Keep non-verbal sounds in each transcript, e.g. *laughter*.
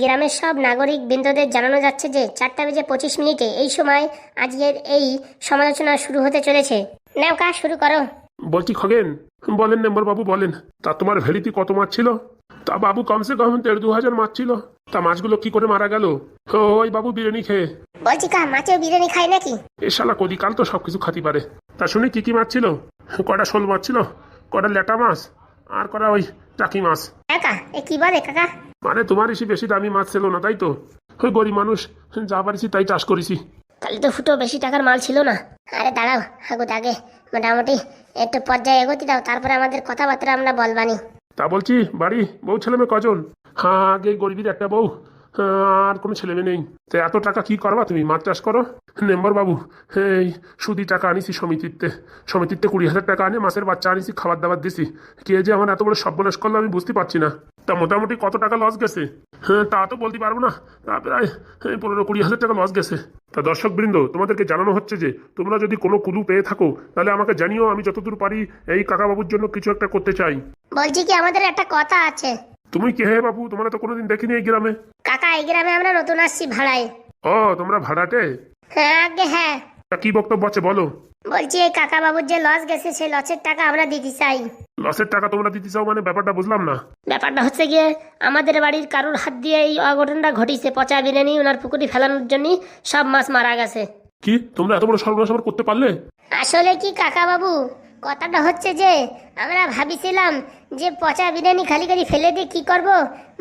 গ্রামের সব নাগরিক বৃন্দদের জানানো যাচ্ছে যে চারটা বেজে পঁচিশ মিনিটে এই সময় আজকের এই সমালোচনা শুরু হতে চলেছে। নাও কাজ শুরু করো। বলছি খগেন বলেন মেম্বার বাবু বলেন। তা তোমার ভেড়িতে কত মাছ ছিল? তা বাবু কমসে কম দেড় দু হাজার মাছ ছিল। তা মাছগুলো কি করে মারা গেল? ওই বাবু বিরিয়ানি খেয়ে। বলছি কা মাছেও বিরিয়ানি খায় নাকি? এ শালা কদি কাল তো সবকিছু খাতি পারে। তা শুনি কি কি মাছ ছিল? কটা শোল মাছ ছিল? কটা ল্যাটা মাছ? আর কটা ওই টাকি মাছ? কাকা এ কি বলে কাকা? মানে তোমার ইসি বেশি দামি মাছ ছিল না তাই তো? ওই গরিব মানুষ যা পারিছি তাই চাষ করেছি। তাহলে তো ফুটো বেশি টাকার মাল ছিল না। আরে দাঁড়াও হাগু আগে মোটামুটি একটু পর্যায়ে এগোতে দাও তারপরে আমাদের কথাবার্তা আমরা বলবানি। তা বলছি বাড়ি বউ ছেলে মেয়ে কজন? হ্যাঁ আগে গরিবের একটা বউ। আর কোনো ছেলে মেয়ে নেই। তো এত টাকা কি করবা তুমি? মাছ চাষ করো? নেম্বর বাবু, এই সুদি টাকা আনিছি সমিতিতে। সমিতিতে কুড়ি হাজার টাকা আনে মাছের বাচ্চা আনিছি, খাবার দাবার দিছি। কে যে আমার এত বড় সর্বনাশ করল আমি বুঝতে পারছি না। তা মোটামুটি কত টাকা লস গেছে? হ্যাঁ তা তো বলতে পারব না। তা প্রায় পনেরো কুড়ি হাজার টাকা লস গেছে। তা দর্শক বৃন্দ, তোমাদেরকে জানানো হচ্ছে যে, তোমরা যদি কোনো কুলু পেয়ে থাকো, তাহলে আমাকে জানিও, আমি যতদূর পারি এই কাকাবাবুর জন্য কিছু একটা করতে চাই। বলছি কি, আমাদের একটা কথা আছে। তুমি কে হে বাবু তোমরা তো কোনোদিন দেখিনি এই গ্রামে? কাকা এই গ্রামে আমরা নতুন আসছি ভাড়ায়। ও তোমরা ভাড়াটে? হ্যাঁ আগে হ্যাঁ। তা কি বক্তব্য আছে বলো? বলছি এই কাকা বাবুর যে লস গেছে সেই লসের টাকা আমরা দিতে চাই। লসের টাকা তোমরা দিতে চাও মানে ব্যাপারটা বুঝলাম না। ব্যাপারটা হচ্ছে গিয়ে আমাদের বাড়ির কারুর হাত দিয়ে এই অঘটনটা ঘটিছে। পচা বিরিয়ানি ওনার পুকুরি ফেলানোর জন্য সব মাছ মারা গেছে। কি? তোমরা এত বড় সর্বনাশ করতে পারলে? আসলে কি কাকা বাবু? কথাটা হচ্ছে যে আমরা ভাবিছিলাম যে পচা বিরিয়ানি খালি খালি ফেলে দিয়ে কি করব?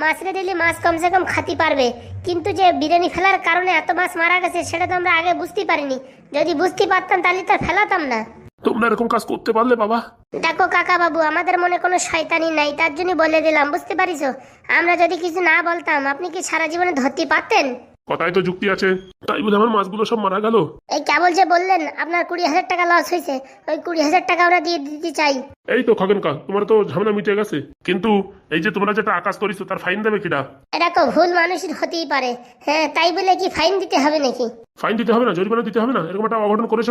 মাছরে দিলে মাছ কমসে কম খাতি পারবে। কিন্তু যে বিরিয়ানি ফেলার কারণে এত মাছ মারা গেছে সেটা তো আমরা আগে বুঝতে পারিনি। যদি বুঝতে পারতাম তাহলে তো ফেলাতাম না। তোমরা এরকম কাজ করতে পারলে বাবা। দেখো কাকা বাবু আমাদের মনে কোনো শয়তানি নাই তার জন্য বলে দিলাম বুঝতে পারিস আমরা যদি কিছু না বলতাম আপনি কি সারা জীবনে ধরতে পারতেন? কথায় তো যুক্তি আছে। তাই বলে আমার মাছগুলো সব মারা গেল। এই কেবল যে বললেন আপনার কুড়ি হাজার টাকা লস হয়েছে। ওই কুড়ি হাজার টাকা আমরা দিয়ে দিতে চাই। এই তো খগেন কা তোমার তো ঝামেলা মিটে গেছে। কিন্তু এই যে তোমরা যেটা আকাশ করিছো তার ফাইন দেবে কিনা? এটা তো ভুল মানুষের হতেই পারে। হ্যাঁ তাই বলে কি ফাইন দিতে হবে নাকি? ফাইন দিতে হবে না জরিমানা দিতে হবে না? এরকম একটা অঘটন করেছ?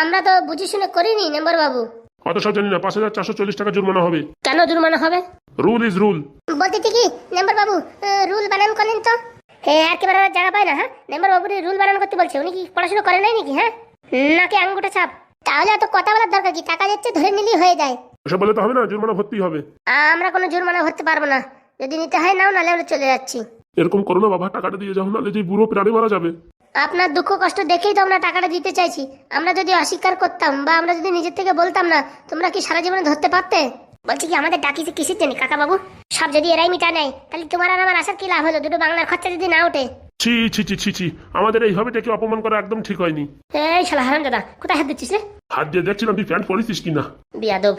আমরা তো বুঝে শুনে করিনি নেম্বর বাবু অত সব জানি না পাঁচ হাজার চারশো চল্লিশ টাকা জরিমানা হবে। কেন জরিমানা হবে? রুল ইজ রুল বলতে কি নেম্বার বাবু রুল বানান করেন তো। হ্যাঁ আর কি বানানোর জায়গা পায় না হ্যাঁ? নেম্বার বাবু রুল বানান করতে বলছে উনি কি পড়াশোনা করে নাই নাকি হ্যাঁ? নাকি আঙ্গুটা ছাপ? তাহলে এত কথা বলার দরকার কি? টাকা যাচ্ছে ধরে নিলেই হয়ে যায়। এসব বলে তো হবে না জরিমানা ভর্তি হবে। আমরা কোনো জরিমানা ভরতে পারব না। যদি নিতে হয় নাও নাহলে আমরা চলে যাচ্ছি। এরকম করো না বাবা টাকাটা দিয়ে যাও নাহলে যে বুড়ো প্রাণী মারা যাবে। আপনার দুঃখ কষ্ট দেখেই তো আমরা টাকাটা দিতে চাইছি। আমরা যদি অস্বীকার করতাম বা আমরা যদি নিজের থেকে বলতাম না তোমরা কি সারা জীবনে ধরতে পারতে? বলছি কি আমাদের ডাকিছে কিসের জন্য? কাকা বাবু সব যদি এরাই মিটা নেয় তাহলে তোমার আর আমার আসার কি লাভ হলো? দুটো বাংলার খরচা যদি না ওঠে। ছি ছি ছি ছি ছি। আমাদের এইভাবে ডেকে অপমান করা একদম ঠিক হয়নি। এই শালা হারাম দাদা কোথায় হাত দিচ্ছিস রে? হাত দিয়ে দেখছিলাম তুই প্যান্ট পরেছিস কিনা। বিয়াদব।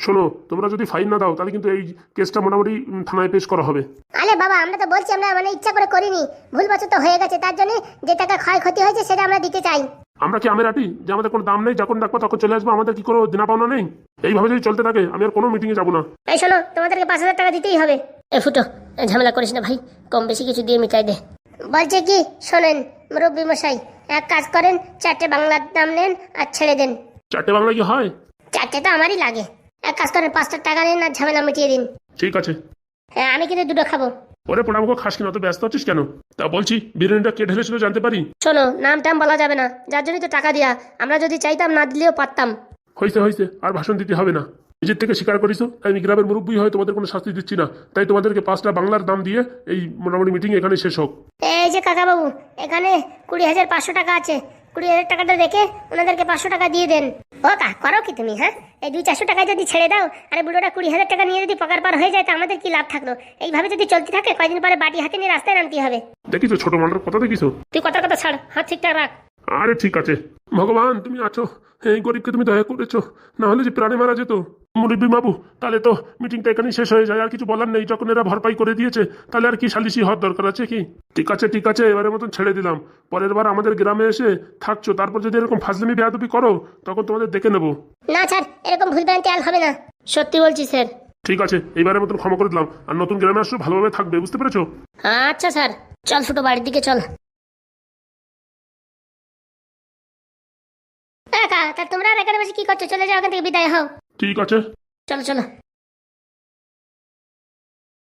শোনো তোমরা যদি ফাইন না দাও তাহলে কিন্তু এই কেসটা মোটামুটি থানায় পেশ করা হবে। আরে বাবা আমরা তো বলছি আমরা মানে ইচ্ছা করে করিনি। ভুল বছর তো হয়ে গেছে তার জন্য যে টাকা ক্ষয়ক্ষতি হয়েছে সেটা আমরা দিতে চাই। আমরা কি আমের আটি যে আমাদের কোনো দাম নেই যখন ডাকবো তখন চলে আসব আমাদের কি কোনো দিনা পাওনা নেই? এইভাবে যদি চলতে থাকে আমি আর কোনো মিটিংয়ে যাব না। এই শোনো তোমাদেরকে পাঁচ হাজার টাকা দিতেই হবে। এ ফুটো ঝামেলা করিস না ভাই কম বেশি কিছু দিয়ে মিটাই দে। বলছে কি শোনেন মুরব্বী মশাই এক কাজ করেন চারটে বাংলার দাম নেন আর ছেড়ে দেন। চারটে বাংলা কি হয়? চারটে তো আমারই লাগে। এক কাজ করেন পাঁচটা টাকা নেন আর ঝামেলা মিটিয়ে দিন। ঠিক আছে। হ্যাঁ আমি কিন্তু দুটো খাব। ওরে পোড়ামুখো খাস কিনা তো ব্যস্ত হচ্ছিস কেন? তা বলছি বিরিয়ানিটা কে ঢেলেছিল জানতে পারি? শোনো নাম টাম বলা যাবে না। যার জন্যই তো টাকা দেয়া আমরা যদি চাইতাম না দিলেও পারতাম। হয়েছে হয়েছে আর ভাষণ দিতে হবে না। নিজের থেকে স্বীকার করিস আমি গ্রামের মুরব্বী হয়ে তোমাদের কোনো শাস্তি দিচ্ছি না। তাই তোমাদেরকে পাঁচটা বাংলার দাম দিয়ে এই মোটামুটি মিটিং এখানে শেষ হোক। এই যে কাকা বাবু এখানে কুড়ি হাজার পাঁচশো টাকা আছে। কুড়ি হাজার টাকাটা রেখে ওনাদেরকে পাঁচশো টাকা দিয়ে দেন। ও কা করো কি তুমি হ্যাঁ? এই দুই চারশো টাকায় যদি ছেড়ে দাও আরে বুড়োটা কুড়ি হাজার টাকা নিয়ে যদি পকার পার হয়ে যায় তো আমাদের কি লাভ থাকল? এইভাবে যদি চলতে থাকে কয়দিন পরে বাটি হাতে নিয়ে রাস্তায় নামতে হবে। দেখিছো ছোট মালটার কথা দেখিছো? তুই কথার কথা ছাড় হাত ঠিকঠাক রাখ। আরে ঠিক আছে। ভগবান তুমি আছো। এই গরিবকে তুমি দয়া করেছ। না হলে যে প্রাণে মারা যেত। মুরব্বী বাবু তাহলে তো মিটিংটা এখানেই শেষ হয়ে যায় আর কিছু বলার নেই। যখন এরা ভরপাই করে দিয়েছে তাহলে আর কি সালিশি হওয়ার দরকার আছে কি? ঠিক আছে ঠিক আছে এবারের মতন ছেড়ে দিলাম। পরের বার আমাদের গ্রামে এসে থাকছো তারপর যদি এরকম ফাজলামি বেয়াদবি করো তখন তোমাদের দেখে নেব। না স্যার এরকম ভুল ভ্রান্তি আর হবে না। সত্যি বলছি স্যার। ঠিক আছে এইবারের মতন ক্ষমা করে দিলাম। আর নতুন গ্রামে আসছো ভালোভাবে থাকবে বুঝতে পেরেছ? আচ্ছা স্যার। চল ছোট বাড়ির দিকে চল। তা তোমরা আর এখানে বসে কি করছ? চলে যাও এখান থেকে বিদায় হও। ঠিক আছে। চলো চলো।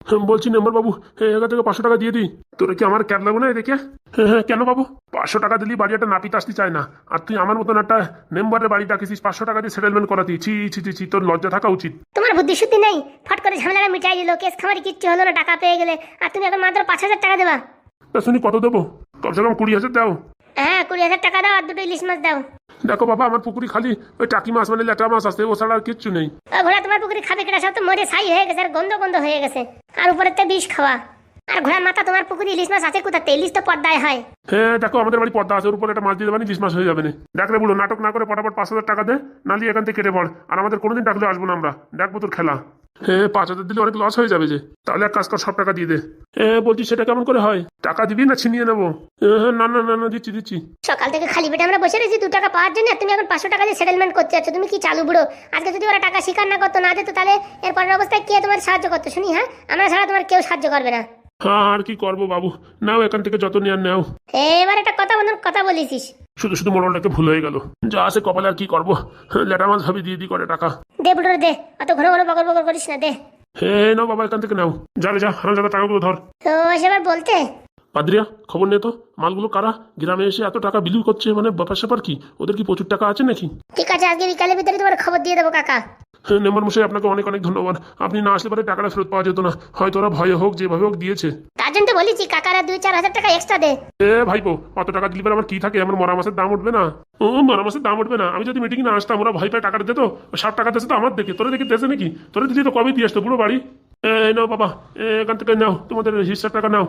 হুম, বলছি মেম্বার বাবু হ্যাঁ, এখান থেকে পাঁচশো টাকা দিয়ে দিই। তোরা কি আমার ক্যাব লাগবে না এদিকে? হ্যাঁ হ্যাঁ কেন বাবু? পাঁচশো টাকা দিলি বাড়ি একটা নাপিত আসতে চায় না। আর তুই আমার মতন একটা মেম্বারের বাড়ি ডাকিছিস পাঁচশো টাকা দিয়ে সেটেলমেন্ট করাতি। ছি ছি ছি ছি তোর লজ্জা থাকা উচিত। তোমার বুদ্ধি শুদ্ধি নেই? ফট করে ঝামেলাটা মিটাই দিল কেস খামারি কিচ্ছু হলো না টাকা পেয়ে গেলে। আর তুমি এখন মাত্র পাঁচ হাজার টাকা দেবা। তা শুনি কত দেবো? কমসে কম কুড়ি হাজার দাও। হ্যাঁ কুড়ি হাজার টাকা দাও আর দুটো ইলিশ মাছ দাও। দেখো বাবা, আমার পুকুরি খালি ওই টাকি মাছ মানে ল্যাটা মাছ আছে, ও ছাড়া আর কিচ্ছু নেই। ভোলা, তোমার পুকুরি খাবে কেটা সব তো মরে ছাই হয়ে গেছে, আর গন্ধ গন্ধ হয়ে গেছে। আর উপরে তো বিষ খাওয়া। আর ঘোড়ার মাথা তোমার পুকুরে ইলিশ মাছ আছে কোথাতে ইলিশ তো পর্দায় হয়। হ্যাঁ দেখো আমাদের বাড়ি পর্দা আছে ওর উপরে একটা মাছ দিয়ে দেবেন বিশ মাস হয়ে যাবে না। দেখ রে বুড়ো নাটক না করে পটাপট পাঁচ হাজার টাকা দে নালি এখান থেকে কেটে পড়। আর আমাদের কোনোদিন ডাকলে আসব না আমরা। দেখব তোর খেলা। হ্যাঁ পাঁচ হাজার দিলে অনেক লস হয়ে যাবে যে। তাহলে এক কাজ কর সব টাকা দিয়ে দে। হ্যাঁ বলছি সেটা কেমন করে হয়? টাকা দিবি না ছিনিয়ে নেব? হ্যাঁ না না না না দিচ্ছি দিচ্ছি। সকাল থেকে খালি পেটে আমরা বসে রয়েছি দু টাকা পাওয়ার জন্য তুমি এখন পাঁচশো টাকা দিয়ে সেটেলমেন্ট করতে যাচ্ছ। তুমি কি চালু বুড়ো? আজকে যদি ওরা টাকা স্বীকার না করতো না দিত তাহলে এর পরের অবস্থায় কে তোমার সাহায্য করতো? শুনি হ্যাঁ? আমরা ছাড়া তোমার কেউ সাহায্য করবে না। আর কি করব বাবু? নাও এখান থেকে যত নেওয়ার নাও। এবার একটা কথা বন্ধুর কথা বলেছিস। শুধু শুধু মোড়লটাকে ভুল হয়ে গেল। যা আছে কপালে আর কি করব? লেটা মাছ ভাবি দিয়ে দিই করে টাকা। দে বুড়ো দে। অত ঘন ঘন বকর বকর করিস না দে। হে নাও বাবা এখান থেকে নাও। যাবে যা হারাম যাবে টাকাগুলো ধর। তো সেবার বলতে? পাদ্রিয়া খবর নে তো। মালগুলো কারা? গ্রামে এসে এত টাকা বিলি করছে মানে ব্যাপার স্যাপার কি? ওদের কি প্রচুর টাকা আছে নাকি? ঠিক আছে আজকে বিকালের ভিতরে তোমার খবর দিয়ে দেবো কাকা। হ্যাঁ নেম্বার মশাই আপনাকে অনেক অনেক ধন্যবাদ। আপনি না আসলে পরে টাকাটা ফেরত পাওয়া যেত না। হয়তো ওরা ভয়ে হোক যেভাবে হোক দিয়েছে। তার জন্য তো বলেছি কাকারা দুই চার হাজার টাকা এক্সট্রা দে। এ ভাইপো অত টাকা দিলে পরে আমার কি থাকে? আমার মরা মাসের দাম উঠবে না। ও মরা মাসের দাম উঠবে না। আমি যদি মিটিং না আসতাম ওরা ভাই পাই টাকাটা দিত। ষাট টাকা দিয়েছে তো আমার দেখে। তোরা দেখে দেশে নাকি? তোরা দিলি তো কবে দিয়ে আসতো? পুরো বাড়ি। এ নাও বাবা এখান থেকে নাও। তোমাদের হিসাব টাকা নাও।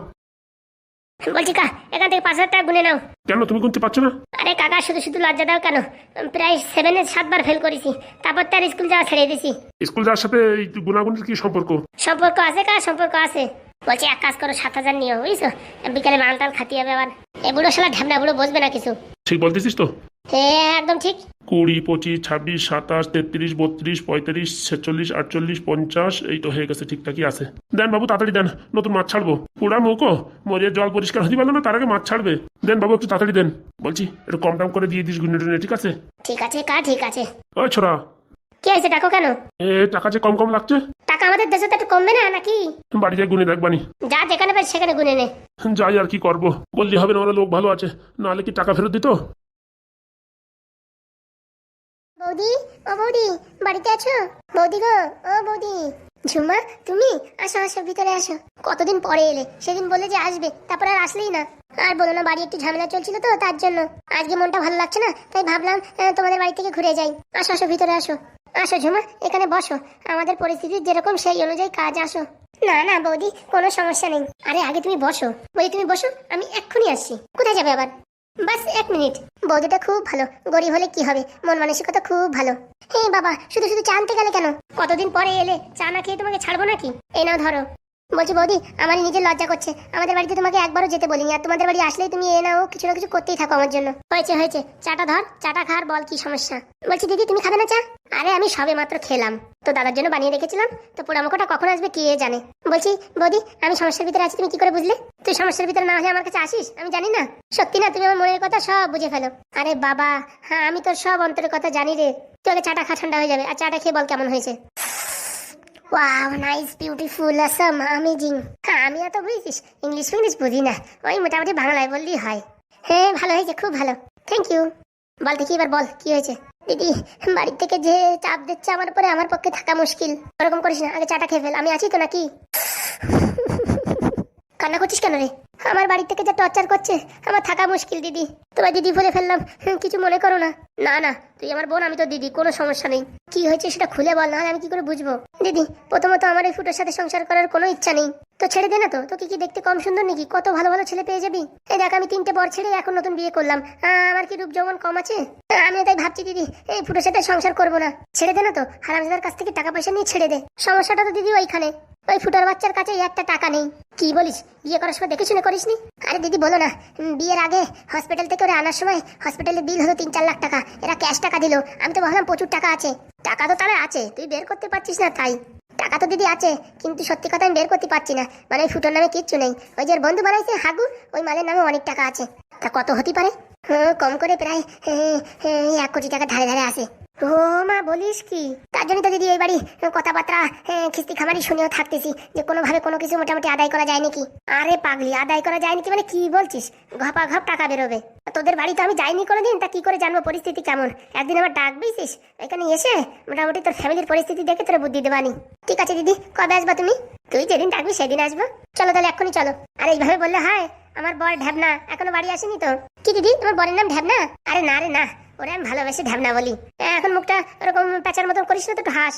বলছি কা এখান থেকে পাঁচ হাজার টাকা গুনে নাও। কেন তুমি গুনতে পারছ না? আরে কাকা শুধু শুধু লজ্জা দাও কেন? প্রায় সেভেনে সাতবার ফেল করেছি। তারপর তার স্কুল যাওয়া ছেড়ে দিছি। স্কুল যাওয়ার সাথে এই গুণাগুণের কি সম্পর্ক? সম্পর্ক আছে কা সম্পর্ক আছে। বলছি এক কাজ করো সাত হাজার নিও বুঝছ? বিকালে মাল টাল খাতি হবে আবার। এগুলো শালা ঢ্যামনা বুড়ো বসবে না কিছু। ঠিক বলতেছিস তো? হ্যাঁ একদম ঠিক। কুড়ি পঁচিশ ছাব্বিশ সাতাশ তেত্রিশ বত্রিশ পঁয়ত্রিশ ছেচল্লিশ আটচল্লিশ পঞ্চাশ এই তো হয়ে গেছে ঠিকঠাকই আছে। দেন বাবু তাড়াতাড়ি দেন নতুন মাছ ছাড়বো। পুরা মুখো মরিয়ে জল পরিষ্কার হতে পারল না তার আগে মাছ ছাড়বে। দেন বাবু একটু তাড়াতাড়ি দেন। বলছি একটু কম দাম করে দিয়ে দিস গুনে টুনে ঠিক আছে? ঠিক আছে কা ঠিক আছে? ও ছোড়া। কি হয়েছে ডাকো কেন? এ টাকা যে কম কম লাগছে? টাকা আমাদের দেশে তো একটু কমবে না নাকি? বাড়ি যাই গুনে দেখবানি যা যেখানে পাই সেখানে গুনে নে। যাই আর কি করব বললি হবে না ওরা লোক ভালো আছে। নাহলে কি টাকা ফেরত দিত? বৌদি, ও বৌদি, বাড়িতে আছো? বৌদি গো, ও বৌদি। ঝুমা, তুমি? আসো আসো, ভিতরে আসো। কতদিন পরে এলে? সেদিন বলে যে আসবে, তারপর আর আসলেই না। আর বলো না, বাড়ি একটু ঝামেলা চলছিল তো, তার জন্য। আজকে মনটা ভালো লাগছে না, তাই ভাবলাম তোমাদের বাড়ি থেকে ঘুরে যাই। আসো আসো, ভিতরে আসো। আসো, ঝুমা, এখানে বসো। আমাদের পরিস্থিতি যেরকম সেই অনুযায়ী কাজ আসো। না না, বৌদি, কোনো সমস্যা নেই। আরে, আগে তুমি বসো। বৌদি, তুমি বসো, আমি এক্ষুনি আসছি। কোথায় যাবে আবার? বাস, এক মিনিট। বৌদিটা খুব ভালো। গরিব হলে কি হবে? মন মানসিকতা খুব ভালো। হে বাবা, শুধু শুধু চা আনতে গেলে কেন? কতদিন পরে এলে চা না খেয়ে তোমাকে ছাড়বো নাকি? এই নাও ধরো। বলছি, বৌদি, আমার নিজের লজ্জা করছে। আমাদের বাড়িতে তোমাকে একবারও যেতে বলিনি, আর তোমাদের বাড়ি আসলেই তুমি এ নাও, কিছু না কিছু করতেই থাকো আমার জন্য। হয়েছে হয়েছে। চাটা ধর, চাটা খার, বল কি সমস্যা। বলছি, দিদি, তুমি খাবে না চা? আরে, আমি সবে মাত্র খেলাম। তো দাদার জন্য বানিয়ে রেখেছিলাম, তো পোড়ামোকোটা কখন আসবে কে জানে। বলছি, বৌদি, আমি সমস্যার ভিতরে আছি, তুমি কি করে বুঝলে? তুই সমস্যার ভিতরে না হলে আমার কাছে আসিস? আমি জানি না। সত্যি না, তুমি আমার মনের কথা সব বুঝে ফেলো। আরে বাবা হ্যাঁ আমি তোর সব অন্তরের কথা জানি রে। তুই আগে চাটা খা ঠান্ডা হয়ে যাবে, আর চাটা খেয়ে বল কেমন হয়েছে। Wow nice beautiful awesome amazing আমি এত বুঝিস ইংলিশ ফিংলিশ বুঝি না। ওই মোটামুটি বাংলায় বললেই হয়। হ্যাঁ ভালো হয়েছে, খুব ভালো। থ্যাংক ইউ বল দেখি, এবার বল, কি হয়েছে? দিদি, বাড়ির থেকে যে চাপ দিচ্ছে আমার উপরে, আমার পক্ষে থাকা মুশকিল। ওরকম করিস না, আগে চাটা খেয়ে ফেল, আমি আছি তো নাকি? কান্না করছিস কেন রে? আমার বাড়ি থেকে যে টর্চার করছে, আমার থাকা মুশকিল, দিদি। তোমার দিদি বলে ফেললাম, কিছু মনে করো না। না না, তুই আমার বোন, আমি তো দিদি, কোনো সমস্যা নেই। কি হয়েছে সেটা খুলে বল না আমি কি করে বুঝব? দিদি, প্রথমত আমার এই ফুটোর সাথে সংসার করার কোনো ইচ্ছা নেই। তো ছেড়ে দে না তো, তোকে কি দেখতে কম সুন্দর নাকি? কত ভালো ভালো ছেলে পেয়ে যাবি? এই দেখ, আমি তিনটে বর ছেড়ে এখন নতুন বিয়ে করলাম। আমার কি রূপ যৌবন কম আছে? আমিও তাই ভাবছি, দিদি, এই ফুটোর সাথে সংসার করব না। ছেড়ে দে না তো, হারামজাদার কাছ থেকে টাকা পয়সা নিয়ে ছেড়ে দে। সমস্যাটা তো দিদি ওইখানে। ওই ফুটার বাচ্চার কাছে একটা টাকা নেই। কি বলিস, বিয়ে করার সময় দেখে শুনে করিসনি? আরে দিদি, বলো না বিয়ের আগে হসপিটাল থেকে ওরা আনার সময় হসপিটালে বিল হলো তিন চার লাখ টাকা। এরা ক্যাশ টাকা দিল। আমি তো ভাবলাম প্রচুর টাকা আছে। টাকা তো তারা আছে, তুই বের করতে পারছিস না তাই। টাকা তো দিদি আছে, কিন্তু সত্যি কথা আমি বের করতে পারছি না। মানে ফুটোর নামে কিচ্ছু নেই। ওই যে বন্ধু বানাইছে হাগু, ওই মালের নামে অনেক টাকা আছে। তা কত হতে পারে? কম করে প্রায় এক কোটি টাকা ধারে ধারে আছে ও মা, বলিস কি? তার জন্য তো দিদি এই বাড়ি কথাবার্তা খিস্তি খামারি শুনেও থাকতেছি যে কোনোভাবে কোনো কিছু মোটামুটি আদায় করা যায় নাকি আরে পাগলি, আদায় করা যায় নাকি মানে কি বলছিস? ঘপা ঘপ টাকা বেরোবে। তোদের বাড়ি তো আমি যাইনি কোনোদিন, তা কি করে জানব পরিস্থিতি কেমন? একদিন আবার ডাকবিছিস এখানে এসে মোটামুটি তোর ফ্যামিলির পরিস্থিতি দেখে তোর বুদ্ধি দেবানি ঠিক আছে দিদি, কবে আসবা তুমি? তুই যেদিন ডাকবি সেদিন আসব। চলো তাহলে এক্ষুনি চলো। আর এইভাবে বললে হয়, আমার বর ঢ্যাবনা, এখনও বাড়ি আসেনি তো? কি দিদি, তোমার বরের নাম ঢ্যাবনা? আরে না রে না ওরে আমি ভালোবেসে ঢ্যাবনা বলি এখন মুখটা ওরকম প্যাচার মতন করিস না তো একটু হাস।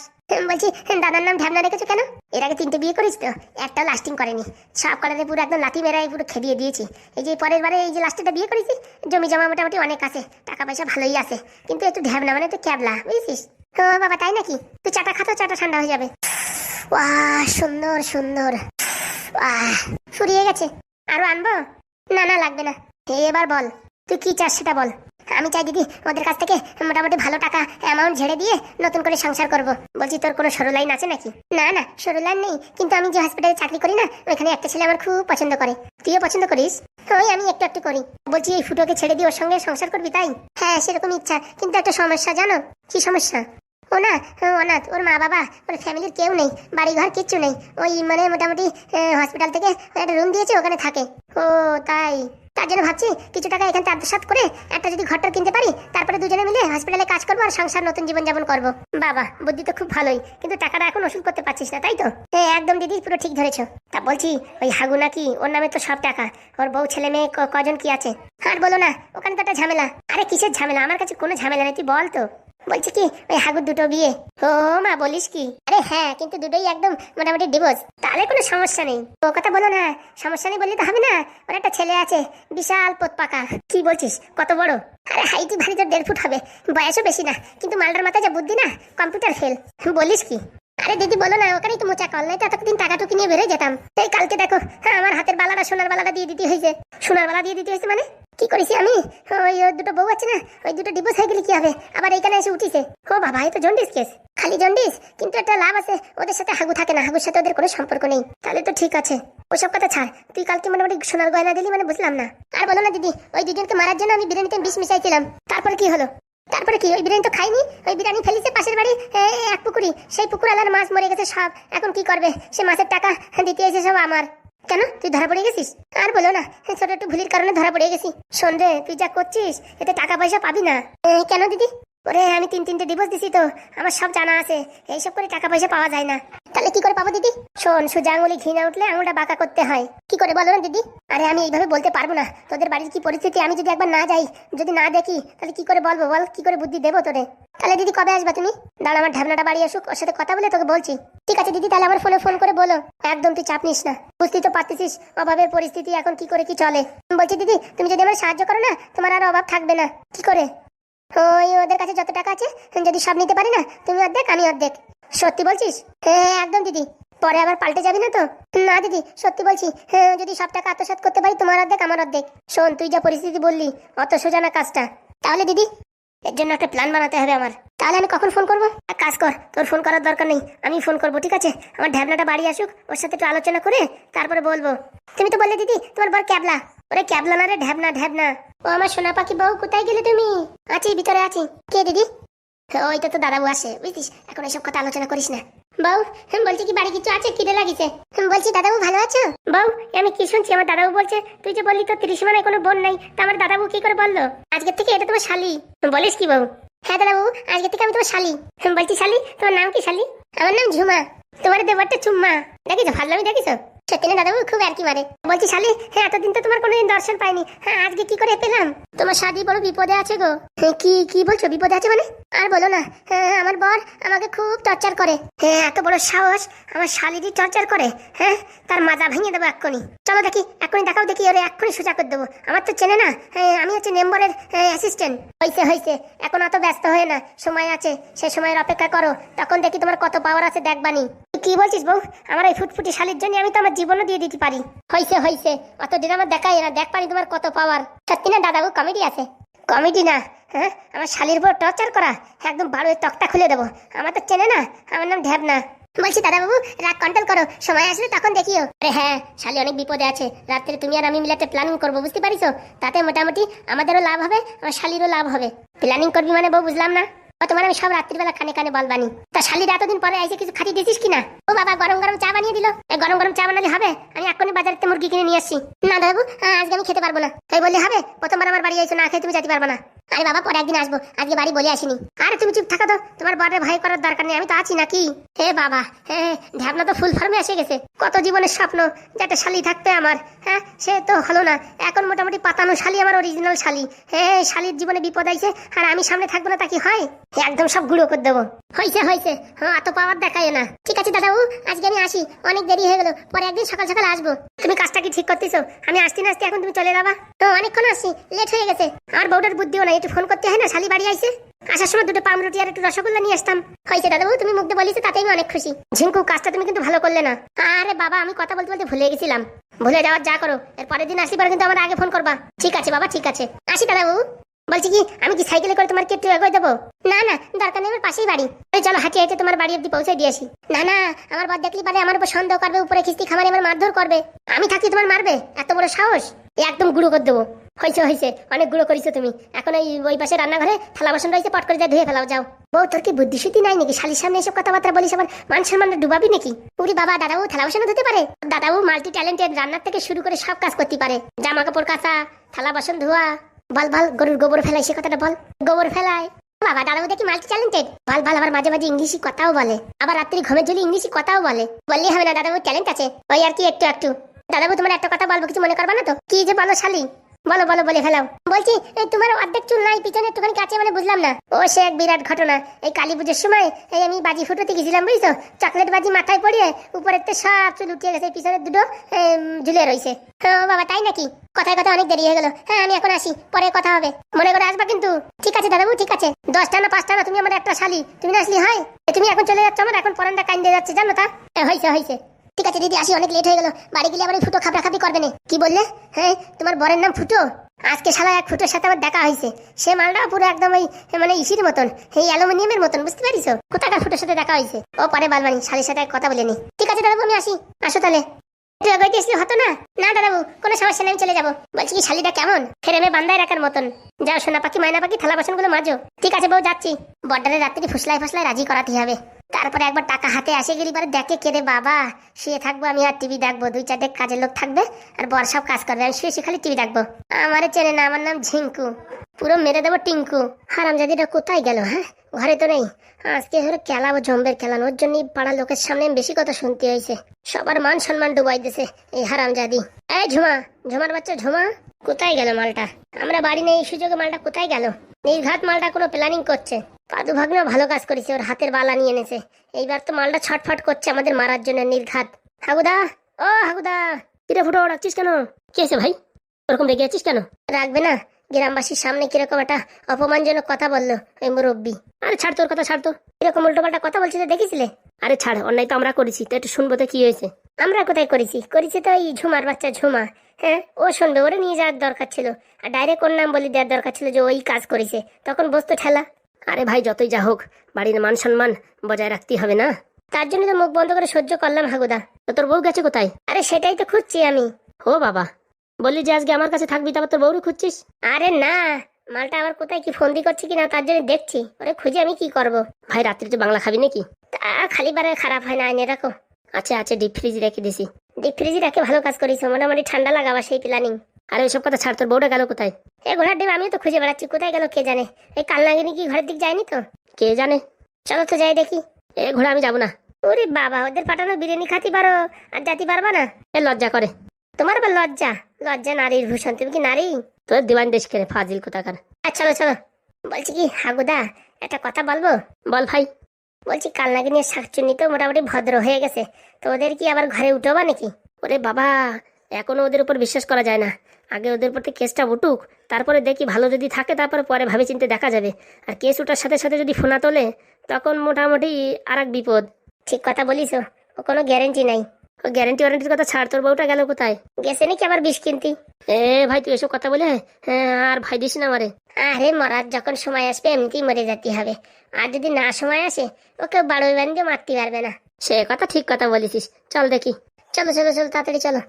বলছি দাদার নাম ঢ্যাবনা রেখেছো কেন? এর আগে তিনটে বিয়ে করিস তো, একটাও লাস্টিং করেনি। সব কটাতে পুরো একদম লাথি মেরাই পুরো খেদিয়ে দিয়েছি। এই যে পরের বারে এই যে লাস্টেটা বিয়ে করেছি, জমি জমা মোটামুটি অনেক আছে, টাকা পয়সা ভালোই আছে। কিন্তু একটু ঢ্যাবনা মানে একটু ক্যাবলা, বুঝেছিস? ও বাবা, তাই নাকি? তুই চাটা খাতো চাটা ঠান্ডা হয়ে যাবে। বাহ সুন্দর সুন্দর। আহ ফুরিয়ে গেছে। আরও আনব? না না, লাগবে না। এবার বল, তুই কি চাস সেটা বল। আমি চাই দিদি ওদের কাছ থেকে মোটামুটি ভালো টাকা অ্যামাউন্ট ঝেড়ে দিয়ে নতুন করে সংসার করব। বলছি তোর কোনো সরু লাইন আছে নাকি? না না, সরু লাইন নেই। কিন্তু আমি যে হসপিটালে চাকরি করি না, ওইখানে একটা ছেলে আমার খুব পছন্দ করে। তুইও পছন্দ করিস? ওই আমি একটু একটু করি। বলছি এই ফুটোকে ছেড়ে দিয়ে ওর সঙ্গে সংসার করবি তাই? হ্যাঁ সেরকম ইচ্ছা। কিন্তু একটা সমস্যা জানো? কি সমস্যা? ও না অনাথ ওর মা বাবা, ওর ফ্যামিলির কেউ নেই বাড়ি ঘর কিচ্ছু নেই। ওই মানে মোটামুটি হসপিটাল থেকে একটা রুম দিয়েছে, ওখানে থাকে। ও, তাই। তার জন্য ভাবছি, কিছু টাকা এখান থেকে আত্মসাৎ করে একটা যদি ঘরটা কিনতে পারি, তারপরে দুজনে মিলে হসপিটালে কাজ করব আর সংসার নতুন জীবন যাপন করব। বাবা, বুদ্ধি তো খুব ভালোই, কিন্তু টাকাটা এখন ওষুধ করতে পারছিস না, তাই তো? হ্যাঁ একদম দিদি, পুরো ঠিক ধরেছো। তা বলছি, ওই হাগু নাকি, ওর নামে তো সব টাকা, ওর বউ, ছেলে, মেয়ে কজন কি আছে? আর বলো না, ওখানে তো একটা ঝামেলা। আরে কিসের ঝামেলা? আমার কাছে কোনো ঝামেলা নেই, তুই বল তো। বলছি কি, ওই হাগুর দুটো বিয়ে। ও মা, বলিস কি? আরে হ্যাঁ কিন্তু দুটোই একদম মোটামুটি ডিভোর্স তাহলে কোনো সমস্যা নেই। ও কথা বলো না, সমস্যা নেই বললে তো হবে না। ওর একটা ছেলে আছে, বিশাল পোত পাকা কি বলছিস, কত বড়? আরে হাইটি ভারী তো দেড় ফুট হবে। বয়সও বেশি না, কিন্তু মালটার মাথায় যা বুদ্ধি না, কম্পিউটার ফেল বলিস কি? আরে দিদি, বলো না ওখানেই তো মোচা কল নাই তো এতদিন টাকা টুকি নিয়ে বেরোয় যেতাম। এই কালকে দেখো হ্যাঁ আমার হাতের বালাটা, সোনার বালাটা দিয়ে দিতে হয়েছে। সোনার বালা দিয়ে দিতে হয়েছে মানে? কি করেছি আমি? ওই ওর দুটো বউ আছে না, ওই দুটো ডিভোর্স হয়ে গেলে কি হবে? আবার এইখানে এসে উঠিছে। ও বাবা এই তো জন্ডিস কেস খালি জন্ডিস কিন্তু একটা লাভ আছে, ওদের সাথে হাগু থাকে না, হাগুর সাথে ওদের কোনো সম্পর্ক নেই। তাহলে তো ঠিক আছে। ওসব কথা ছাড়, তুই কালকে মোটামুটি সোনার গয়না দিলি মানে বুঝলাম না। আর বলো না দিদি, ওই দুজনকে মারার জন্য আমি বিরিয়ানিতে বিষ মিশাইছিলাম। তারপর কি হলো? তারপরে কি, ওই বিরিয়ানি তো খাইনি? ওই বিরিয়ানি ফেলিছে পাশের বাড়ি এক পুকুরি সেই পুকুর আলার মাছ মরে গেছে সব। এখন কি করবে? সে মাছের টাকা দিতে এসে সব আমার। কেন? তুই ধরা পড়ে গেছিস? আর বলো না ছোট একটু ভুলির কারণে ধরা পড়ে গেছি। সন্ধে তুই যা করছিস, এতে টাকা পয়সা পাবি না। কেন দিদি? ওরে, আমি তিন তিনটে ডিভোর্স দিছি তো। আমার সব জানা আছে। এইসব করে টাকা পয়সা পাওয়া যায় না। তাহলে কি করে পাবো দিদি? শোন সোজা আঙুলি ঘি না উঠলে আঙুলটা বাঁকা করতে হয়। কি করে বলো না দিদি? আরে আমি এইভাবে বলতে পারব না। তোদের বাড়ির কি পরিস্থিতি? আমি যদি একবার না যাই, যদি না দেখি, তাহলে কি করে বলব বল? কি করে বুদ্ধি দেবো তোরে তাহলে দিদি কবে আসবা তুমি? দাঁড়া, আমার ঢাবনাটা বাড়ি আসুক, ওর সাথে কথা বলে তোকে বলছি। ঠিক আছে দিদি, তাহলে আমার ফোনে ফোন করে বলো। একদম তুই চাপ নিস না। বুঝতেই তো পারতেছিস অভাবের পরিস্থিতি এখন কি করে কি চলে। বলছি, দিদি, তুমি যদি আমার সাহায্য করো না, তোমার আর অভাব থাকবে না। কি করে? ওই ওদের কাছে যত টাকা আছে যদি সব নিতে পারি না, তুমি অর্ধেক, আমি অর্ধেক। সত্যি বলছিস? হ্যাঁ একদম দিদি। পরে আবার পাল্টে যাবি না তো? না দিদি, সত্যি বলছি। হ্যাঁ যদি সব টাকা আত্মসাৎ করতে পারি, তোমার অর্ধেক, আমার অর্ধেক। শোন, তুই যা পরিস্থিতি বললি, অত সোজা না কাজটা। তাহলে দিদি, এর জন্য একটা প্ল্যান বানাতে হবে আমার। তাহলে আমি কখন ফোন করব? এক কাজ কর, তোর ফোন করার দরকার নেই। আমি ফোন করব, ঠিক আছে? আমার ঢ্যাবনাটা বাড়ি আসুক, ওর সাথে একটু আলোচনা করে তারপরে বলব। তুমি তো বললে দিদি, তোমার বর ক্যাবলা। ওরে ক্যাবলা না রে, ঢ্যাবনা ঢ্যাবনা। ও আমার সোনা পাখি বউ, কোথায় গেলে তুমি? আছি, ভিতরে আছি। কে দিদি? ওইটা তো দাদাবু আসে, বুঝছিস? এখন এসব কথা আলোচনা করিস না। বউ বলছি কি বাড়ি কিছু আছে? খিদে লাগিছে। বলছি, দাদাবু ভালো আছো? বউ, আমি কি শুনছি? আমার দাদাবু বলছে, তুই যে বললি তোর তিরিশ মানে কোনো বোন নাই, তা আমার দাদাবু কি করে বলল? আজকের থেকে এটা তোমার শালি। বলিস কি বউ? হ্যাঁ দাদাবু আজকে থেকে আমি তোমার শালি। বলছি শালি, তোমার নাম কি শালি? আমার নাম ঝুমা। তোমার দেবারটা চুম্মা। দেখিছো ভালো আমি দেখিছো সত্যি দাদাবু খুব আর কি মারে। বলছি শালি হ্যাঁ এতদিন তো তোমার কোনোদিন দর্শন পাইনি। হ্যাঁ আজকে কি করে পেলাম? তোমার শাদি বড় বিপদে আছে গো। হ্যাঁ, কি কি বলছো? বিপদে আছে মানে? আর বলো না। হ্যাঁ আমার বর আমাকে খুব টর্চার করে। হ্যাঁ এত বড় সাহস আমার শালিদি টর্চার করে হ্যাঁ তার মাজা ভেঙে দেবো এক্ষুনি। চলো দেখি এক্ষুনি দেখাও দেখি ওরে এক্ষুনি সোজা করে দেবো। আমার তো চেনে না। হ্যাঁ, আমি হচ্ছে মেম্বারের অ্যাসিস্ট্যান্ট হয়েছে হয়েছে এখন অত ব্যস্ত হয়ে না। সময় আছে সে সময়ের অপেক্ষা করো। তখন দেখি তোমার কত পাওয়ার আছে দেখবানি। কি বলছিস বউ? আমার এই ফুটফুটি শালির জন্য আমি তো আমার জীবনও দিয়ে দিতে পারি। হয়েছে হয়েছে অত দিন আমার দেখাই না দেখ পারি তোমার কত পাওয়ার সত্যি না দাদাবু কমেডি আছে? কমেডি না হ্যাঁ? আমার শালির উপর টর্চার করা। একদম বারো তকটা খুলে দেবো। আমার তো চেনে না আমার নাম ঢ্যাবনা বলছি দাদাবাবু রাগ কন্ট্রোল করো সময় আসলে তখন দেখিও। আরে হ্যাঁ শালি অনেক বিপদে আছে। রাত্রে তুমি আর আমি মিলাতে প্ল্যানিং করব বুঝতে পারিছো? তাতে মোটামুটি আমাদেরও লাভ হবে আমার শালিরও লাভ হবে। প্ল্যানিং করবি মানে বউ বুঝলাম না? ও তোমার আমি সব রাত্রিবেলা কানে কানে বলবানি তা শালির এতদিন পরে এসে কিছু খাটি দিছিস কিনা? ও বাবা, গরম গরম চা বানিয়ে দিল। এই গরম গরম চা বানালে হবে? আমি এক্ষুনি বাজারেতে মুরগি কিনে নিয়ে আসছি। না দাদু আজকে আমি খেতে পারব না। তাই বললে হবে? প্রথমবার আমার বাড়ি আইসো না খেয়ে তুমি যেতে পারব না। আরে বাবা, পরে একদিন আসব। আজকে বাড়ি বলে আসিনি। আরে, তুমি চুপ থাকো তো। তোমার বরের ভয় করার দরকার নেই, আমি তো আছি নাকি? হে বাবা, হে ঢ্যাবনা তো ফুল ফার্মে এসে গেছে। কত জীবনের স্বপ্ন যে একটা শালি থাকবে আমার। হ্যাঁ সে তো হলো না। এখন মোটামুটি পাতানো শালি আমার অরিজিনাল শালি। হে শালির জীবনে বিপদ আইছে, আর আমি সামনে থাকব না, তা কি হয়? একদম সব গুঁড়ো করে দেবো। হয়েছে হয়েছে হ্যাঁ এত পাওয়ার দেখায় না। ঠিক আছে দাদাবু আজকে আমি আসি। অনেক দেরি হয়ে গেল। পরে একদিন সকাল সকাল আসব। তুমি কাজটা কি ঠিক করতেছো? আমি আসতে না আসতে এখন তুমি চলে যাবা। তো অনেকক্ষণ আসছি লেট হয়ে গেছে। আর বউটার বুদ্ধিও না একটু ফোন করতে হয় না, শালি বাড়ি আইসে আসার সময় দুটো পাম রুটি আর একটু রসগোল্লা নিয়ে আসতাম। হয়েছে দাদাবু তুমি দিয়ে বলিস তাতে অনেক খুশি। ঝিঙ্কু, কাজটা তুমি কিন্তু ভালো করলে না। আরে বাবা, আমি কথা বলতে বলতে ভুলে গেছিলাম। ভুলে যাওয়ার যা করো, এর পরের দিন আসি পরে কিন্তু আমার আগে ফোন করবা। ঠিক আছে বাবা, ঠিক আছে। আসি দাদাবু বলছি কি, আমি কি সাইকেলে করে তোমার একটু এগোয় দেবো না না, দরকার নেই, আমার পাশেই বাড়ি। চলো হাঁটিয়ে হাঁটিয়ে তোমার বাড়ি অব্দি পৌঁছে দিয়ে আসি। না না, আমার বর দেখলি পারে, আমার উপর সন্দেহ করবে, উপরে খিস্তি খামারে আমার মারধর করবে। আমি থাকি তোমার মারবে? এত বড় সাহস? একদম গুঁড়ো করে দেবো। হয়েছে হয়েছে অনেক গুঁড়ো করিছো তুমি। এখন ওই ওই পাশে রান্নাঘরে থালা বাসন রয়েছে, পট করে যা ধুয়ে ফেলাও, যাও। বউ, তোর কি বুদ্ধি শুদ্ধি নাই নাকি? শালির সামনে এসব কথাবার্তা বলিস আমার মান সম্মান ডুবাবি নাকি? উরি বাবা, দাদাবু, থালা বাসন ধুতে পারে? দাদাবু মাল্টি ট্যালেন্টেড রান্নার থেকে শুরু করে সব কাজ করতে পারে। জামা কাপড় কাচা, থালা বাসন ধোয়া বল বল, গরুর গোবর ফেলাই, সে কথাটা বল। গোবর ফেলায় বাবা দাদাবু দেখি মাল্টি ট্যালেন্টেড বল বল, আবার মাঝে মাঝে ইংলিশে কথাও বলে। আবার রাত্রি ঘুমের জন্য ইংলিশে কথাও বলে। বললি হবে না দাদাবু ট্যালেন্ট আছে। ওই আর কি, একটু একটু। দাদাবু তোমার একটা কথা বলব, কিছু মনে করবা না তো? কি যে বলো, শালি? বলো বলো, বলে ফেলাও। বলছি এই তোমার অর্ধেক চুল নাই, পিছনে একটুখানি কাছে মানে বুঝলাম না। ও, সে এক বিরাট ঘটনা। এই কালী পুজোর সময় এই আমি বাজি ফুটোতে গেছিলাম, বুঝছ? চকলেট বাজি মাথায় পড়িয়ে উপরের তো সব চুল উঠিয়ে গেছে পিছনে দুটো ঝুলে রয়েছে ও, বাবা, তাই নাকি? কথায় কথা অনেক দেরি হয়ে গেল। হ্যাঁ আমি এখন আসি, পরে কথা হবে। মনে করে আসবা কিন্তু? ঠিক আছে, দাদাবু, ঠিক আছে। দশটা না পাঁচটা না, তুমি আমার একটা শালি। তুমি না আসলি, হয়। তুমি এখন চলে যাচ্ছ আমার, এখন পরানটা কাইন দিয়ে যাচ্ছে, জানো তা? হয়েছে হয়েছে আছে দিদি, আসি, অনেক লেট হয়ে গেল। বাড়ি গেলে আবার ফুটো খাপড়া খাপি করবে না। কি বললে? হ্যাঁ তোমার বরের নাম ফুটো? আজকে শালা এক ফুটোর সাথে আমার দেখা হয়েছে। সে মালটা পুরো একদম ওই মানে ইসির মতন, এই অ্যালুমিনিয়ামের মতন, বুঝতে পারিস? কোথাকার ফুটোর সাথে দেখা হয়েছে? ও পরে বালবানি, শালির সাথে কথা বলে নি। ঠিক আছে দাদাবু, আমি আসি। আসো তাহলে। একটু এগোইতে আসলে হতো না? না দাদাবু, কোনো সমস্যা নেই চলে যাব। বলছি কি, শালিটা কেমন? ফেরেমে বান্দায় রাখার মতন। যাও সোনা পাখি ময়না পাখি থালা বাসনগুলো মাজো। ঠিক আছে বউ, যাচ্ছি। বর্ডারে রাত্রি ফুসলাই ফুসলাই রাজি করাতে হবে। তারপরে একবার টাকা হাতে আসে গেলি পরে দেখে কেড়ে বাবা? শুয়ে থাকব আমি আর টিভি দেখব, দুই চারটে কাজের লোক থাকবে আর বর সব কাজ করবে, আমি শুয়ে খালি টিভি দেখব। আমারে চেনে না, আমার নাম ঝিঙ্কু, পুরো মেরে দেবো টিঙ্কু। হারাম হারামজাদিটা কোথায় গেল হ্যাঁ? ঘরে তো নেই। আজকে হলো খেলাবো জম্বের খেলানো ওর জন্যই পাড়া লোকের সামনে বেশি কথা শুনতে হয়েছে। সবার মান সম্মান ডুবাই দিছে এই হারামজাদি। এই ঝুমা, ঝুমার বাচ্চা, ঝুমা, কোথায় গেল মালটা? আমরা বাড়ি নেই, এই সুযোগে মালটা কোথায় গেল? নির্ঘাত মালটা কোনো প্ল্যানিং করছে। পাদু ভাগ্নেও ভালো কাজ করেছে, ওর হাতের বালা নিয়ে এনেছে। এইবার তো মালটা ছটফট করছে আমাদের মারার জন্য নির্ঘাত। হাগুদা, ও হাগুদা, কিরে ফুটো রাখছিস কেন? কি আছে ভাই? ওরকম রেগে আছিস কেন? রাখবে না, গ্রামবাসীর সামনে কীরকম একটা অপমানজনক কথা বলল ওই মুরব্বী। আরে ছাড় তোর কথা, ছাড় তো এরকম উল্টোপাল্টা কথা বলছিলে দেখেছিলে? আরে ছাড়, অন্যায় তো আমরা করেছি, তো একটু শুনব তো কি হয়েছে। আমরা কোথায় করেছি? করেছি তো এই ঝুমার বাচ্চা ঝুমা হ্যাঁ? ও শুনবে, ওরে নিয়ে যাওয়ার দরকার ছিল। আর ডাইরেক্ট ওর নাম বলে দেওয়ার দরকার ছিল যে ওই কাজ করেছে। তখন বসতো ঠেলা। আরে ভাই, যতই যা হোক, বাড়ির মান সম্মান বজায় রাখতে হবে না? তার জন্য তো মুখ বন্ধ করে সহ্য করলাম হাগুদা। তো তোর বউ গেছে কোথায়? আরে সেটাই তো খুঁজছি আমি। ও বাবা, বললি যে আজকে আমার কাছে থাকবি, তারপর তোর বউরে খুঁজছিস? আরে না, মালটা আবার কোথায়, কি ফোন ফন্দি করছে কিনা, তার জন্য দেখছি। ওরে খুঁজে আমি কি করব? ভাই রাত্রিতে বাংলা খাবি নাকি? তা খালি বারে খারাপ হয় না এনে রাখো। আচ্ছা আচ্ছা ডিপ ফ্রিজ রেখে দিছি। ডিপ ফ্রিজ রেখে ভালো কাজ করিস, মোটামুটি ঠান্ডা লাগাবা সেই প্ল্যানিং আর ওইসব কথা ছাড়, তোর বউটা গেল কোথায়? এ ঘোড়ার ডিম, আমিও তো খুঁজে বেড়াচ্ছি, কোথায় গেল কে জানে? এই কালনাগিনী কি ঘরের দিক যায়নি তো? কে জানে? চলো তো যাই দেখি। এ ঘোড়া, আমি যাব না। ওরে বাবা, ওদের পাঠানো বিরিয়ানি খাতি পারো, আর জাতি পারবা না? এ লজ্জা করে। তোমার আবার লজ্জা? লজ্জা নারীর ভূষণ, তুমি কি নারী? তোর দিবান দেশ করে ফাজিল কোথাকার? আর চলো চলো। বলছি কি, হাগুদা, একটা কথা বলব? বল ভাই। বলছি কালনাগিনীর শাকচুন্নি তো মোটামুটি ভদ্র হয়ে গেছে, তো ওদের কি আবার ঘরে উঠোবা নাকি? ওরে বাবা এখনও ওদের উপর বিশ্বাস করা যায় না। আগে ওদের প্রতি কেসটা উঠুক তারপরে দেখি ভালো যদি থাকে তারপরে পরে ভাবে চিনতে দেখা যাবে। আর কেস ওঠার সাথে সাথে যদি ফোনা তোলে তখন মোটামুটি আর এক বিপদ। ঠিক কথা বলিস ও। কোনো গ্যারেন্টি নাই। ও গ্যারেন্টি ওয়ারেন্টির কথা ছাড় তোর বউটা গেল কোথায়? গেছে নাকি আবার বিষ কিনতি? এ ভাই তুই এসব কথা বলে হ্যাঁ আর ভাই দিস না আমারে। আরে মরার যখন সময় আসবে এমনিতেই মরে যেতে হবে। আর যদি না সময় আসে ওকে বাড়োই বানিয়ে মারতে পারবে না। সে কথা ঠিক কথা বলেছিস। চল দেখি। চলো চলো চলো তাড়াতাড়ি চলো।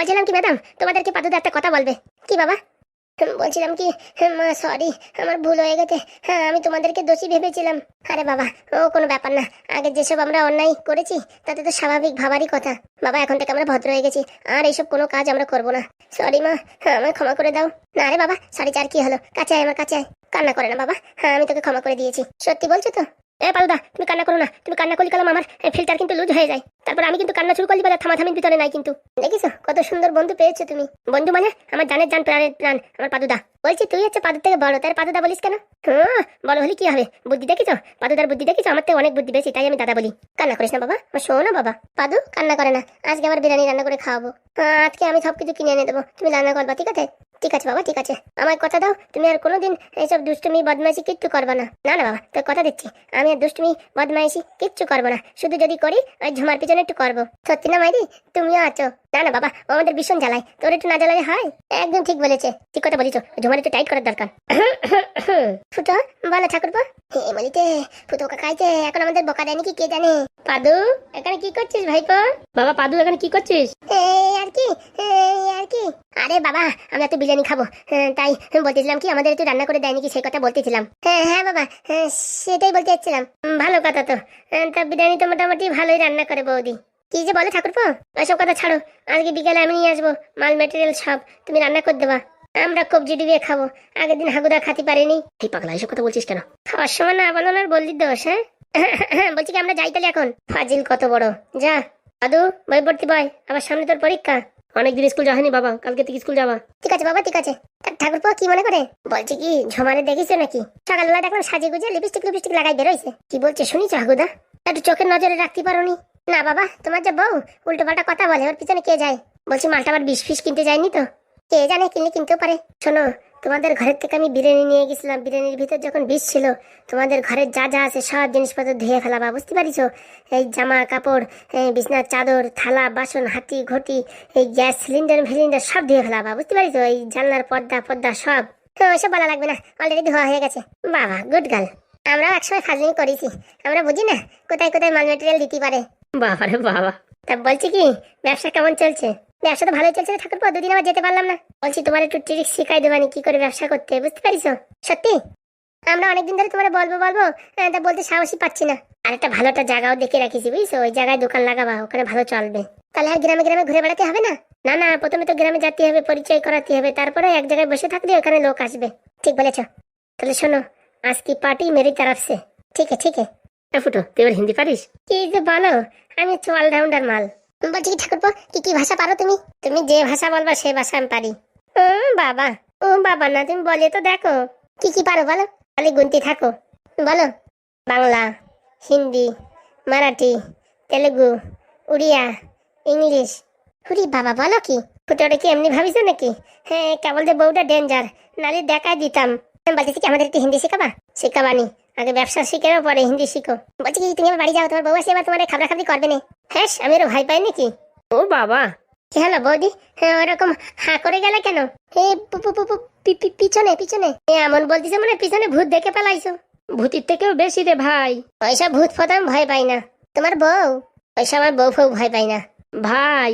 বলছিলাম কি, ম্যাডাম? তোমাদেরকে পাদুদা একটা কথা বলবে। কি বাবা? বলছিলাম কি মা সরি আমার ভুল হয়ে গেছে। হ্যাঁ আমি তোমাদেরকে দোষী ভেবেছিলাম। আরে বাবা, ও কোনো ব্যাপার না। আগে যেসব আমরা অন্যায় করেছি, তাতে তো স্বাভাবিক ভাবারই কথা। বাবা, এখন থেকে আমরা ভদ্র হয়ে গেছি। আর এইসব কোনো কাজ আমরা করব না। সরি মা। হ্যাঁ আমায় ক্ষমা করে দাও। না রে বাবা সরি চার কি হলো? কাছে আয় আমার কাছে আয়। কান্না করে না বাবা। হ্যাঁ আমি তোকে ক্ষমা করে দিয়েছি। সত্যি বলছো তো? এ পালুদা তুমি কান্না করো না। তুমি কান্না করলে কালাম আমার ফিল্টার কিন্তু লুজ হয়ে যায়। তারপর আমি কিন্তু কান্না শুরু করলি বলে থামাথামির ভিতরে নাই কিন্তু। দেখিস কত সুন্দর বন্ধু পেয়েছ তুমি। বন্ধু মানে আমার জানের জান প্রাণের প্রাণ আমার পাদুদা। বলছি তুই হচ্ছে পাদুর থেকে বড় তার পাদুদা বলিস কেন? হ্যাঁ বড় হলে কি হবে? বুদ্ধি দেখিছো? পাদুদার বুদ্ধি দেখিছো? আমার থেকে অনেক বুদ্ধি বেশি তাই আমি দাদা বলি। কান্না করিস না বাবা আমার শোনো বাবা। পাদু কান্না করে না আজকে আবার বিরিয়ানি রান্না করে খাওয়াবো। হ্যাঁ, আজকে আমি সবকিছু কিনে এনে দেবো তুমি রান্না করবা ঠিক আছে? ঠিক আছে বাবা ঠিক আছে। আমার কথা দাও তুমি আর কোনোদিন এইসব দুষ্টুমি বদমাইশি কিচ্ছু করবে না। না না বাবা তোর কথা দিচ্ছি। আমি আর দুষ্টুমি বদমাইশি কিচ্ছু করব না। শুধু যদি করি ওই ঝুমার পিছনে একটু করব। সত্যি না মাইরি? তুমিও আছো। না না বাবা ও আমাদের ভীষণ জ্বালায়। তোর একটু না জ্বালালে হয়? একদম ঠিক বলেছে। ঠিক কথা বলিস ঝুমার একটু টাইট করার দরকার। *coughs* ফুটো বলো ঠাকুরপো। এমনিতে ফুটো কাকাইতে এখন আমাদের বকা দেয়নি কি কে জানে? পাদু এখানে কি করছিস ভাইপো? বাবা পাদু এখানে কি করছিস? আর কি আর কি। আরে বাবা আমরা তো বিরিয়ানি খাব। তাই বলতেছিলাম কি আমাদের একটু রান্না করে দেয়নি কি সেই কথা বলতেছিলাম। হ্যাঁ হ্যাঁ বাবা হ্যাঁ, সেটাই বলতে চাচ্ছিলাম। ভালো কথা তো। তা বিরিয়ানি তো মোটামুটি ভালোই রান্না করে বৌদি। কি যে বলে ঠাকুরপো? ওসব কথা ছাড়ো। আজকে বিকেলে আমি নিয়ে আসব মাল মেটেরিয়াল সব। তুমি রান্না করে দেবা। আমরা কবজি ডুবিয়ে খাব। আগের দিন হাগুদা খাতে পারিনি। এই পাগলা, এসব কথা বলছিস কেন? খাওয়ার সময় না বলো না বললি দোষ হ্যাঁ? *laughs* বলছি কি, আমরা যাই তাহলে এখন? ফাজিল কত বড়। যা। দাদু বই পড়তে বয়, আবার সামনে তোর পরীক্ষা। অনেকদিন স্কুল যাওয়ানি বাবা, কালকে থেকে স্কুল যাবা। ঠিক আছে বাবা, ঠিক আছে। ঠাকুরপো কি মনে করে? বলছি কি ঝমারে দেখিস নাকি? সকালবেলা দেখলাম সাজে গুজে লিপস্টিক লিপস্টিক লাগাই বেরোইছে। কি বলছে শুনিস হাগুদা? একটু চোখের নজরে রাখতে পারোনি? না বাবা, তোমার যে বউ উল্টো পাল্টা কথা বলে, ওর পিছনে কে যায়? বলছি মালটা আবার বিষ ফিস কিনতে যায়নি তো? কে জানে কিনলে কিনতেও পারে। শোনো, তোমাদের ঘরের থেকে আমি বিরিয়ানি নিয়ে গেছিলাম। বিরিয়ানির ভিতর যখন বিষ ছিল, তোমাদের ঘরের যা যা আছে সব জিনিসপত্র ধুয়ে ফেলাবা, বুঝতে পারিছো? এই জামা কাপড়, এই বিছনার চাদর, থালা, বাসন, হাতি, ঘটি, এই গ্যাস সিলিন্ডার ফিলিন্ডার সব ধুয়ে ফেলাবা, বুঝতে পারিছো? এই জানলার পর্দা পর্দা সব। তো ওইসব বলা লাগবে না অলরেডি ধোয়া হয়ে গেছে। বাবা গুড গার্ল আমরাও একসময় ফাজলিং করেছি। আমরা বুঝি না, কোথায় কোথায় মাল মেটেরিয়াল দিতে পারে। বাবা রে বাবা। তা বলছি কি, ব্যবসা কেমন চলছে? ব্যবসা তো ভালোই চলছে ঠাকুর দুদিন আবার যেতে পারলাম না। বলছি, তোমার একটু ট্রিক শিখাই দেবানি, কি করে ব্যবসা করতে, বুঝতে পারিছো? সত্যি? আমরা অনেকদিন ধরে তোমার বলব বলব তা বলতে সাহসই পাচ্ছি না। আর একটা ভালো একটা জায়গাও দেখে রাখিছি, বুঝছ? ওই জায়গায় দোকান লাগাবা, ওখানে ভালো চলবে। তাহলে আর গ্রামে গ্রামে ঘুরে বেড়াতে হবে না? না না, প্রথমে তো গ্রামে যেতে হবে, পরিচয় করাতে হবে, তারপরে এক জায়গায় বসে থাকলে ওখানে লোক আসবে। ঠিক বলেছ। তাহলে শোনো আজ কি পার্টি মেরি তরফ ঠিক আছে ঠিক আছে। এ ফুটো তুই এবার হিন্দি পারিস? কি যে বলো আমি হচ্ছে অলরাউন্ডার মাল। বলছি কি ঠাকুরপো কি কি ভাষা পারো তুমি? তুমি যে ভাষা বলবা সে ভাষা আমি পারি। ও বাবা ও বাবা না তুমি বলে তো দেখো। কি কি পারো বলো? খালি গুনতি থাকো। বলো। বাংলা হিন্দি মারাঠি তেলেগু উড়িয়া ইংলিশ। হুরি বাবা বলো কি? ফুটোটা কি এমনি ভাবিছো নাকি? হ্যাঁ কেবল যে বউটা ডেঞ্জার নালে দেখাই দিতাম। বলতেছি কি আমাদের একটু হিন্দি শেখাবা? শেখাবানি। আগে ব্যবসা শিখে নাও, পরে হিন্দি শিখো। বলছি কি তুমি আমার বাড়ি যাও তোমার বউ আসে এবার তোমার খাবরা খাবরি করবে না। হ্যাঁ আমি আরও ভয় পাই নাকি? ও বাবা। কি হলো বৌদি? হ্যাঁ ওরকম হা করে গেলে কেন? হে পিছনে পিছনে। এ এমন বলতেছে মানে পিছনে ভূত দেখে পেলাইছো। ভূতির থেকেও বেশি রে ভাই। ওইসব ভূত ফত আমি ভয় পাই না। তোমার বউ? ওইসব আমার বউ ফউ ভয় পাই না। ভাই